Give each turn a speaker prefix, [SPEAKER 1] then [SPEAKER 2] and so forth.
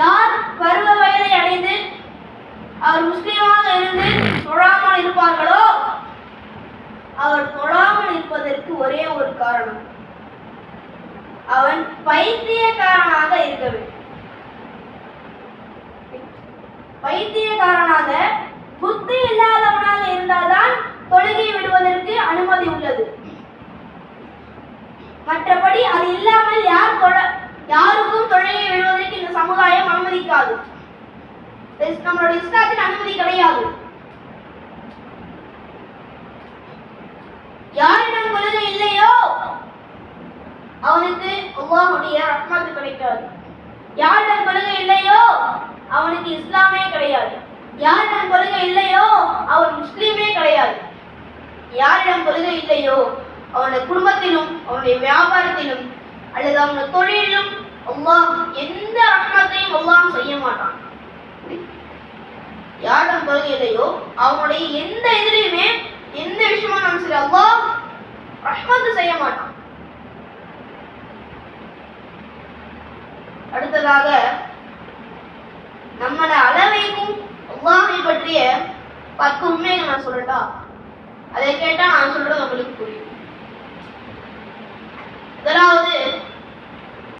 [SPEAKER 1] யார் பருவ வயதை அடைந்து அவர் முஸ்லீமாக இருந்து தொழாமல் இருப்பார்களோ அவர் தொழாமல் இருப்பதற்கு ஒரே ஒரு காரணம். அவன் பைத்தியக்காரனாக இருக்க வேண்டும். பைத்தியக்காரனாக புத்தி இல்லாதவனாக இருந்தால்தான் தொழுகை விடுவதற்கு அனுமதி உள்ளது. மற்றபடி அது இல்லாமல் யார் தொழ யாருக்கும் நம்மளோட இஸ்லாத்தின் அனுமதி கிடையாது. யாரிடம் கொள்கை இல்லையோ அவனுக்கு அல்லாஹுடைய ரஹ்மத் கிடைக்காது. யாரிடம் கொள்கை இல்லையோ அவனுக்கு இஸ்லாமே கிடையாது. யாரிடம் கொள்கை இல்லையோ அவன் முஸ்லீமே கிடையாது. யாரிடம் கொள்கை இல்லையோ அவனுடைய குடும்பத்திலும் அவனுடைய வியாபாரத்திலும் அல்லது அவனுடைய தொழிலிலும் அல்லாஹ் எந்த ரஹ்மத்தையும் அல்லாஹ் செய்ய மாட்டான் யாரிடம் கொள்கை இல்லையோ அவனுடைய எந்த இதுலையுமே எந்த விஷயமா நம்ம சரி அவ்வா ரஹ்மத்து செய்ய மாட்டான். அடுத்ததாக நம்மளை அளவைக்கும் அவ்வாமை பற்றிய பத்து உண்மைகள் நான் சொல்லட்டா? அதை கேட்டா நான் சொல்றது உங்களுக்கு புரியும்.